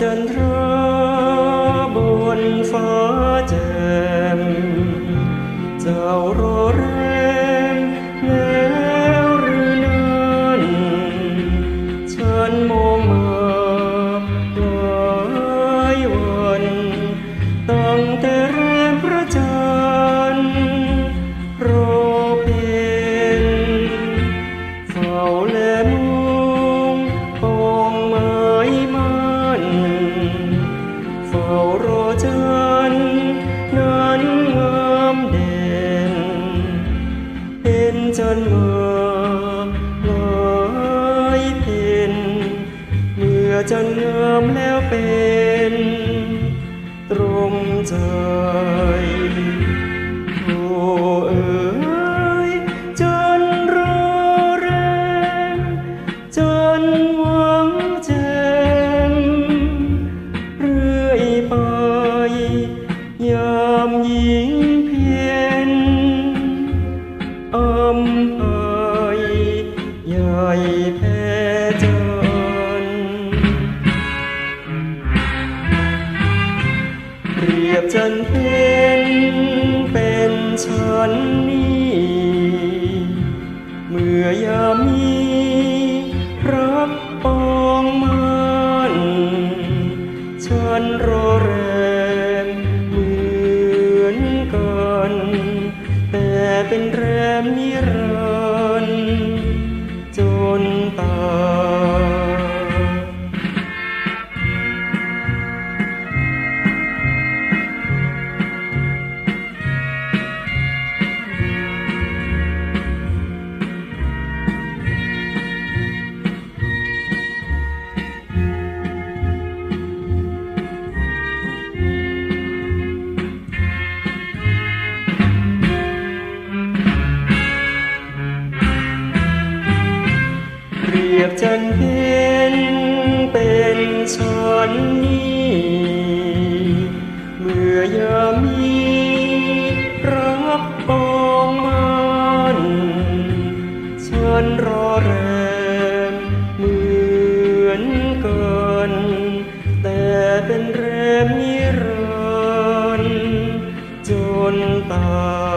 จันทราบนฟ้าแจ่มเจ้ารอแรมแล้วหรือนั้นฉันมองมาหลายวันตั้งแต่แรมพระจันทร์รอเพนเฝ้าแล เฝ้ารอจันนั้นงามเด่น เป็นจันทร์มาหลายเพ็นเมื่อจันทร์งามแล้วเป็น ตรงใจำไพใหญ่แพ้จันเรียบจันเป็นเป็นฉันนี้ เป็นเรือมนิรั บจันเป็นเป็นชอนนี้เมื่อยามีรับปองมันฉันรอแรมเหมือนกันแต่เป็นแรมนิรันดร์จนตา